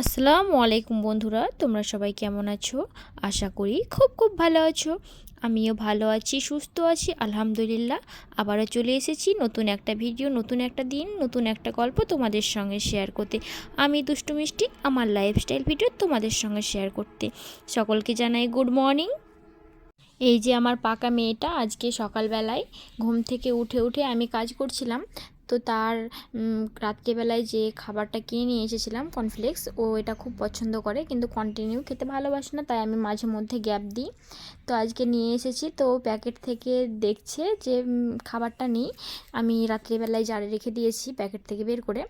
আসসালামু আলাইকুম বন্ধুরা, তোমরা সবাই কেমন আছো? আশা করি খুব খুব ভালো আছো। আমিও ভালো আছি, সুস্থ আছি, আলহামদুলিল্লাহ। আবারও চলে এসেছি নতুন একটা ভিডিও, নতুন একটা দিন, নতুন একটা গল্প তোমাদের সঙ্গে শেয়ার করতে। আমি দুষ্টু মিষ্টি, আমার লাইফস্টাইল ভিডিও তোমাদের সঙ্গে শেয়ার করতে। সকলকে জানাই গুড মর্নিং এই যে আমার পাকা মেয়েটা, আজকে সকালবেলায় ঘুম থেকে উঠে উঠে আমি কাজ করছিলাম। তো তার রাত্রিবেলায় যে খাবারটা কিনে নিয়ে এসেছিলাম কর্নফ্লেক্স ও এটা খুব পছন্দ করে কিন্তু কন্টিনিউ খেতে ভালোবাসে না, তাই আমি মাঝে মধ্যে গ্যাপ দিই। তো আজকে নিয়ে এসেছি, তো প্যাকেট থেকে দেখছে যে খাবারটা নিই। আমি রাত্রিবেলায় জারে রেখে দিয়েছি প্যাকেট থেকে বের করে।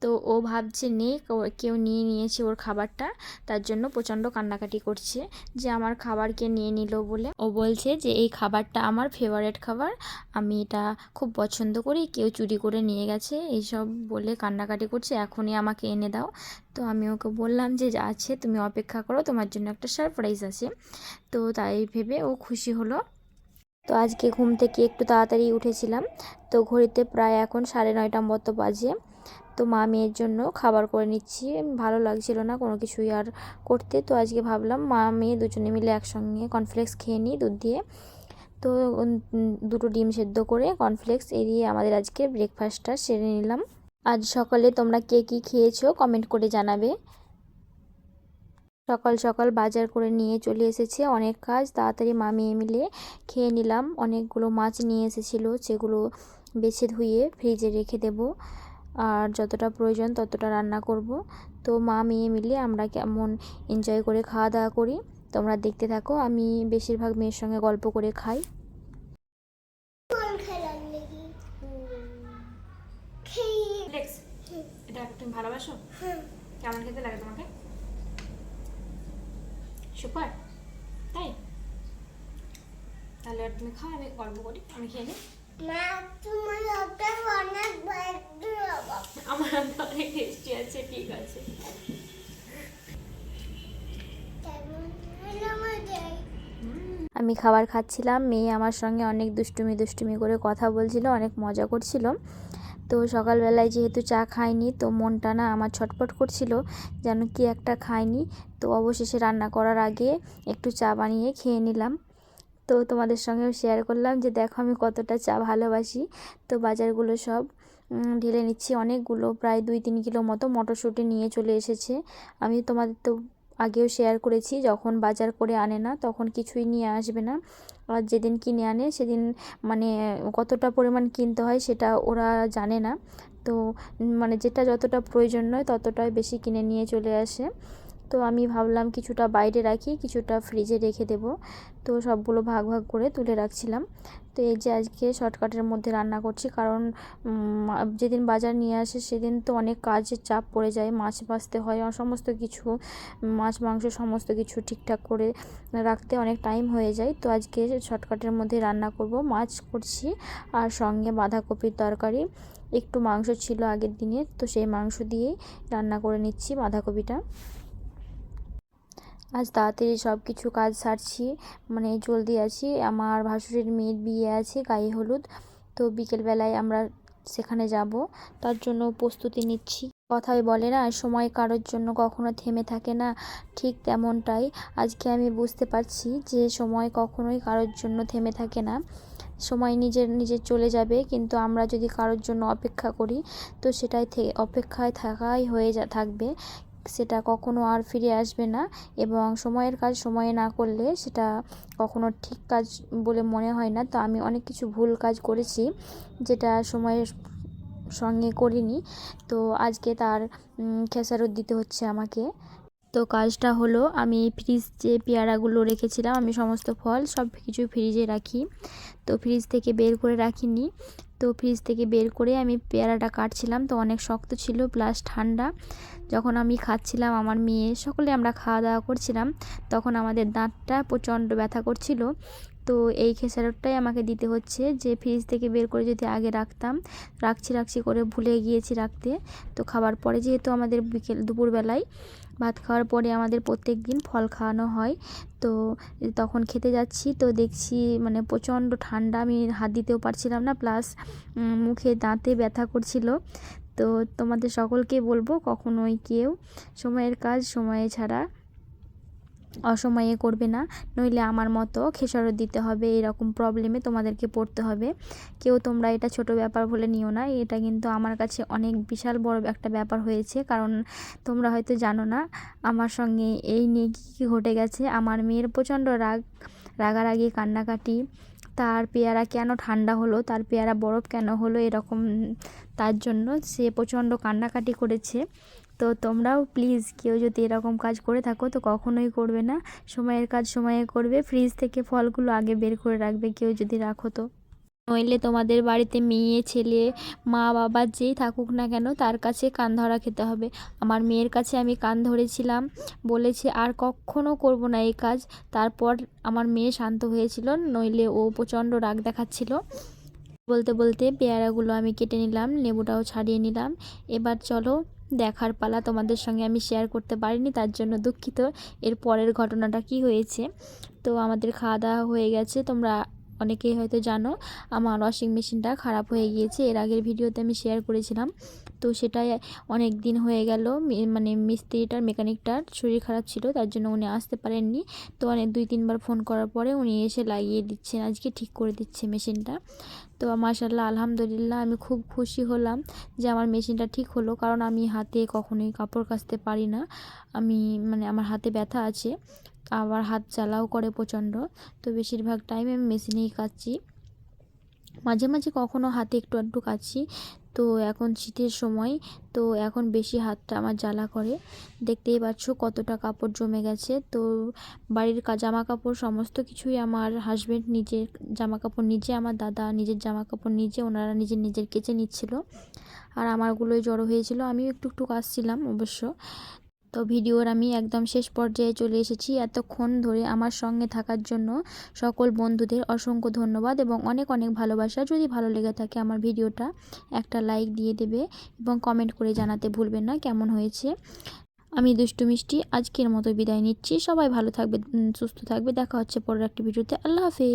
তো ও ভাবছে নেই কেউ- নিয়ে নিয়েছে ওর খাবারটা। তার জন্য প্রচণ্ড কান্নাকাটি করছে যে আমার খাবার কে নিয়ে নিল বলে। ও বলছে যে, এই খাবারটা আমার ফেভারেট খাবার। আমি এটা খুব পছন্দ করি। কেউ চুরি করে নিয়ে গেছে। এইসব বলে কান্নাকাটি করছে। এখনই আমাকে এনে দাও। তো আমি ওকে বললাম যে, যা আছে, তুমি অপেক্ষা করো। তোমার জন্য একটা সারপ্রাইজ আছে। তো তাই ভেবে ও খুশি হলো। তো আজকে ঘুম থেকে একটু তাড়াতাড়ি উঠেছিলাম। তো ঘড়িতে প্রায় এখন সাড়ে নয়টা মতো বাজে। তো মা মেয়ের জন্য খাবার করে নিচ্ছি। ভালো লাগছিল না কোনো কিছুই আর করতে। তো আজকে ভাবলাম মা মেয়ে দুজনে মিলে একসঙ্গে কর্নফ্লেক্স খেয়ে নিই দুধ দিয়ে। তো দুটো ডিম সেদ্ধ করে কর্নফ্লেক্স এড়িয়ে আমাদের আজকে ব্রেকফাস্টটা সেরে নিলাম। আজ সকালে তোমরা কে কী খেয়েছো কমেন্ট করে জানাবে। সকাল সকাল বাজার করে নিয়ে চলে এসেছে। অনেক কাজ, তাড়াতাড়ি মা মেয়ে মিলে খেয়ে নিলাম। অনেকগুলো মাছ নিয়ে এসেছিল, সেগুলো বেছে ধুয়ে ফ্রিজে রেখে দেব। আর যতটা প্রয়োজন ততটা রান্না করব। তো মা, মেয়ে মিলে আমরা কেমন এনজয় করে খাওয়া দাওয়া করি, তোমরা দেখতে থাকো। আমি বেশিরভাগ মেয়ের সঙ্গে গল্প করে খাই। তাই? তাহলে তুমি খাও, আমি গল্প করি, আমি খেয়ে নিই। আমার রান্না অনেক টেস্টি আছে ঠিক আছে। আমি খাবার খাচ্ছিলাম মেয়ে আমার সঙ্গে অনেক দুষ্টুমি দুষ্টুমি করে কথা বলছিল অনেক মজা করছিল। তো সকালবেলায় যেহেতু চা খাইনি তো মনটা না আমার ছটপট করছিল যেন কি একটা খাইনি। তো অবশেষে রান্না করার আগে একটু চা বানিয়ে খেয়ে নিলাম। তো তোমাদের সঙ্গেও শেয়ার করলাম যে দেখো আমি কতটা চা ভালোবাসি। তো বাজারগুলো সব ঢেলে নিচ্ছি অনেকগুলো, প্রায় দুই তিন কিলো মতো মটরশুঁটি নিয়ে চলে এসেছে। আমি তোমাদের তো আগেও শেয়ার করেছি, যখন বাজার করে আনে না তখন কিছুই নিয়ে আসবে না। আর যেদিন কিনে আনে সেদিন মানে কতটা পরিমাণ কিনতে হয় সেটা ওরা জানে না। তো মানে যেটা যতটা প্রয়োজন নয় ততটাই বেশি কিনে নিয়ে চলে আসে। তো আমি ভাবলাম কিছুটা বাইরে রাখি, কিছুটা ফ্রিজে রেখে দেব। তো সবগুলো ভাগ ভাগ করে তুলে রাখছিলাম। তো এই যে আজকে শর্টকাটের মধ্যে রান্না করছি, কারণ যেদিন বাজার নিয়ে আসে সেদিন তো অনেক কাজের চাপ পড়ে যায়। মাছ বাছতে হয় সমস্ত কিছু মাছ, মাংস সমস্ত কিছু ঠিকঠাক করে রাখতে অনেক টাইম হয়ে যায়। তো আজকে শর্টকাটের মধ্যে রান্না করব। মাছ করছি আর সঙ্গে বাঁধাকপির তরকারি। একটু মাংস ছিল আগের দিনের, তো সেই মাংস দিয়েই রান্না করে নিচ্ছি বাঁধাকপিটা। আজ তাড়াতাড়ি সব কিছু কাজ সারছি মানে জলদি আছি। আমার ভাসুরের মেয়ের বিয়ে আছে, গায়ে হলুদ। তো বিকেলবেলায় আমরা সেখানে যাব, তার জন্য প্রস্তুতি নিচ্ছি। কথাই বলে না, সময় কারোর জন্য কখনো থেমে থাকে না, ঠিক তেমনটাই। আজকে আমি বুঝতে পারছি যে সময় কখনোই কারোর জন্য থেমে থাকে না। সময় নিজের নিজের চলে যাবে, কিন্তু আমরা যদি কারোর জন্য অপেক্ষা করি, তো সেটাই থেকে অপেক্ষায় থাকাই হয়ে যা, থাকবে। সেটা কখনো আর ফিরে আসবে না এবং সময়ের কাজ সময়ে না করলে সেটা কখনো ঠিক কাজ বলে মনে হয় না। তো আমি অনেক কিছু ভুল কাজ করেছি যেটা সময়ের সঙ্গে করিনি। তো আজকে তার খেসারত দিতে হচ্ছে আমাকে। তো কাজটা হলো, আমি ফ্রিজ যে পেয়ারাগুলো রেখেছিলাম, আমি সমস্ত ফল সব কিছু ফ্রিজে রাখি। তো ফ্রিজ থেকে বের করে রাখিনি। তো ফ্রিজ থেকে বের করে আমি পেয়ারাটা কাটছিলাম, তো অনেক শক্ত ছিল প্লাস ঠান্ডা। যখন আমি খাচ্ছিলাম আমার মেয়ে, সকলে আমরা খাওয়া দাওয়া করছিলাম, তখন আমাদের দাঁতটা প্রচণ্ড ব্যথা করছিল। তো এই খেসারতটাই আমাকে দিতে হচ্ছে যে ফ্রিজ থেকে বের করে যদি আগে রাখতাম, রাখছি রাখছি করে ভুলে গিয়েছি রাখতে। তো খাবার পরে যেহেতু আমাদের বিকেল, দুপুরবেলায় ভাত খাওয়ার পরে আমাদের প্রত্যেক দিন ফল খাওয়ানো হয়, তো তখন খেতে যাচ্ছি। তো দেখছি মানে প্রচণ্ড ঠান্ডা, আমি হাত দিতেও পারছিলাম না প্লাস মুখে দাঁতে ব্যথা করছিল। তো তোমাদের সকলকেই বলব কখনোই কেউ সময়ের কাজ সময়ে ছাড়া অসময়ে করবে না। নইলে আমার মতো খেসারত দিতে হবে, এরকম প্রবলেমে তোমাদেরকে পড়তে হবে। কেউ তোমরা এটা ছোট ব্যাপার বলে নিও না, এটা কিন্তু আমার কাছে অনেক বিশাল বড় একটা ব্যাপার হয়েছে। কারণ তোমরা হয়তো জানো না, আমার সঙ্গে এই নিয়ে কী কী ঘটে গেছে। আমার মেয়ের প্রচণ্ড রাগ, রাগারাগি, কান্নাকাটি। তার পেয়ারা কেন ঠান্ডা হলো, তার পেয়ারা বরফ কেন হলো, এরকম তার জন্য সে প্রচণ্ড কান্নাকাটি করেছে। তো তোমরাও প্লিজ কেউ যদি এরকম কাজ করে থাকো, তো কখনোই করবে না। সময়ের কাজ সময়ে করবে। ফ্রিজ থেকে ফলগুলো আগে বের করে রাখবে কেউ যদি রাখো তো। নইলে তোমাদের বাড়িতে মেয়ে, ছেলে, মা, বাবা যেই থাকুক না কেন, তার কাছে কান ধরা খেতে হবে। আমার মেয়ের কাছে আমি কান ধরেছিলাম। বলেছে, আর কখনো করব না এই কাজ। তারপর আমার মেয়ে শান্ত হয়েছিল, নইলে ও প্রচণ্ড রাগ দেখাচ্ছিল। বলতে বলতে পেয়ারাগুলো আমি কেটে নিলাম, লেবুটাও ছাড়িয়ে নিলাম। এবার চলো দেখার পালা তোমাদের সঙ্গে আমি শেয়ার করতে পারিনি, তার জন্য দুঃখিত। এর পরের ঘটনাটা কি হয়েছে? তো আমাদের খাওয়া দাওয়া হয়ে গেছে, তোমরা অনেকেই হয়তো জানো, আমার ওয়াশিং মেশিনটা খারাপ হয়ে গিয়েছে, এর আগের ভিডিওতে আমি শেয়ার করেছিলাম। তো সেটাই অনেক দিন হয়ে গেল মানে মিস্ত্রিটার, মেকানিকটার শরীর খারাপ ছিল, তার জন্য উনি আসতে পারেননি। তো অনেক দুই তিনবার ফোন করার পরে উনি এসে লাগিয়ে দিচ্ছেন, আজকে ঠিক করে দিচ্ছে মেশিনটা তো মাশাল্লাহ আলহামদুলিল্লাহ আমি খুব খুশি হলাম যে আমার মেশিনটা ঠিক হলো। কারণ আমি হাতে কখনোই কাপড় কাচতে পারি না। আমি মানে আমার হাতে ব্যথা আছে, আবার হাত চালাও করে প্রচণ্ড। তো বেশিরভাগ টাইম আমি মেশিনেই কাচ্ছি। মাঝে মাঝে কখনো হাতে একটু আধটু কাচ্ছি তো এখন শীতের সময়, তো এখন বেশি হাতটা আমার জ্বালা করে। দেখতেই পাচ্ছ কতটা কাপড় জমে গেছে। তো বাড়ির জামা কাপড় সমস্ত কিছুই আমার হাজব্যান্ড নিজের জামা কাপড় নিজে, আমার দাদা নিজের জামা কাপড় নিজে, ওনারা নিজের নিজের কেচে নিচ্ছিল। আর আমারগুলোই জড়ো হয়েছিল। আমিও একটু একটু কাজছিলাম অবশ্য। তো ভিডিওর আমি একদম শেষ পর্যায়ে চলে এসেছি। এতক্ষণ ধরে আমার সঙ্গে থাকার জন্য সকল বন্ধুদের অসংখ্য ধন্যবাদ এবং অনেক অনেক ভালোবাসা। যদি ভালো লেগে থাকে আমার ভিডিওটা, একটা লাইক দিয়ে দেবে এবং কমেন্ট করে জানাতে ভুলবেন না কেমন হয়েছে। আমি দুষ্টু মিষ্টি, আজকের মতো বিদায় নিচ্ছি। সবাই ভালো থাকবে সুস্থ থাকবে। দেখা হচ্ছে পরের একটি ভিডিওতে। আল্লাহ হাফেজ।